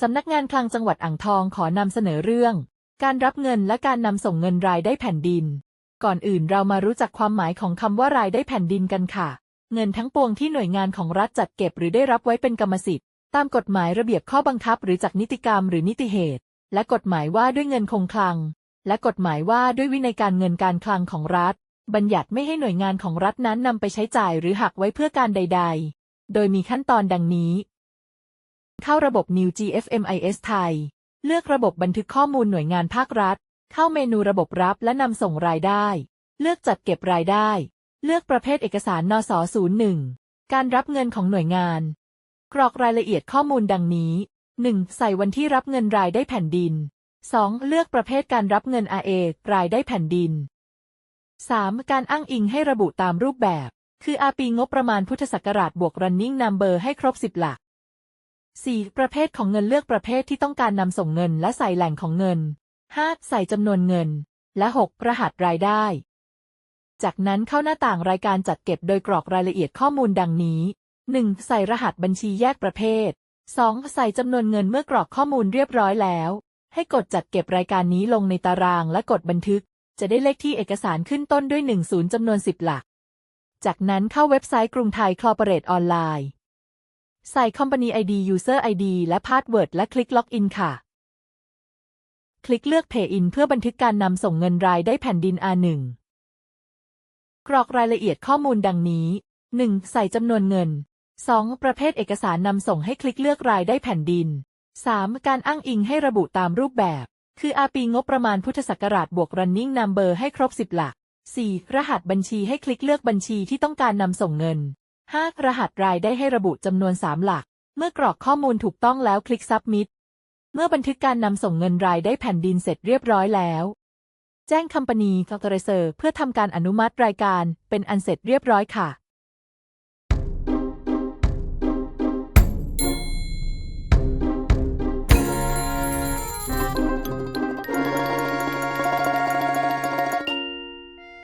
สำนักงานคลังจังหวัดอ่างทองขอนำเสนอเรื่อง การรับเงินและการนำส่งเงินรายได้แผ่นดิน ก่อนอื่นเรามารู้จักความหมายของคำว่ารายได้แผ่นดินกันค่ะ เงินทั้งปวงที่หน่วยงานของรัฐจัดเก็บหรือได้รับไว้เป็นกรรมสิทธิ์ ตามกฎหมายระเบียบข้อบังคับหรือจากนิติกรรมหรือนิติเหตุ และกฎหมายว่าด้วยเงินคงคลัง และกฎหมายว่าด้วยวินัยการเงินการคลังของรัฐ บัญญัติไม่ให้หน่วยงานของรัฐนั้นนำไปใช้จ่ายหรือหักไว้เพื่อการใด ๆ โดยมีขั้นตอนดังนี้ เข้าระบบ New GFMIS ไทย เลือกระบบบันทึกข้อมูลหน่วยงานภาครัฐ เข้าเมนูระบบรับและนำส่งรายได้ เลือกจัดเก็บรายได้ เลือกประเภทเอกสารนส01 การรับเงินของหน่วยงาน กรอกรายละเอียดข้อมูลดังนี้ 1. ใส่วันที่รับเงินรายได้แผ่นดิน 2. เลือกประเภทการรับเงิน RA รายได้แผ่นดิน 3. การอ้างอิงให้ระบุตามรูปแบบ คืออาปีงบประมาณพุทธศักราชบวก running number ให้ครบ 10 หลัก 4. ประเภทของเงินเลือกประเภทที่ต้องการนำส่งเงินและใส่แหล่งของเงิน 5. ใส่จำนวนเงิน และ 6. รหัสรายได้ จากนั้นเข้าหน้าต่างรายการจัดเก็บโดยกรอกรายละเอียดข้อมูลดังนี้ 1. ใส่รหัสบัญชีแยกประเภท 2. ใส่จำนวนเงินเมื่อกรอกข้อมูลเรียบร้อยแล้ว ให้กดจัดเก็บรายการนี้ลงในตารางและกดบันทึก จะได้เลขที่เอกสารขึ้นต้นด้วย 10จำนวน 10 หลัก จากนั้นเข้าเว็บไซต์กรุงไทยคลอ p o r a t e ออนไลน์ ใส่ Company ID User ID และ Password และคลิก Login ค่ะ คลิกเลือก Pay in เพื่อบันทึกการนำส่งเงินรายได้แผ่นดิน R1 กรอกรายละเอียดข้อมูลดังนี้ 1. ใส่จำนวนเงิน 2. ประเภทเอกสารนำส่งให้คลิกเลือกรายได้แผ่นดิน 3. การอ้างอิงให้ระบุตามรูปแบบ คืออาปีงบประมาณพุทธศักราชบวก running number ให้ครบ 10 หลัก 4. รหัสบัญชีให้คลิกเลือกบัญชีที่ต้องการนำส่งเงิน 5. รหัสรายได้ให้ระบุจำนวน 3 หลัก เมื่อกรอกข้อมูลถูกต้องแล้วคลิก submit เมื่อบันทึกการนำส่งเงินรายได้แผ่นดินเสร็จเรียบร้อยแล้ว แจ้ง Company a u t h o r i z e r เพื่อทำการอนุมัติรายการเป็นอันเสร็จเรียบร้อยค่ะ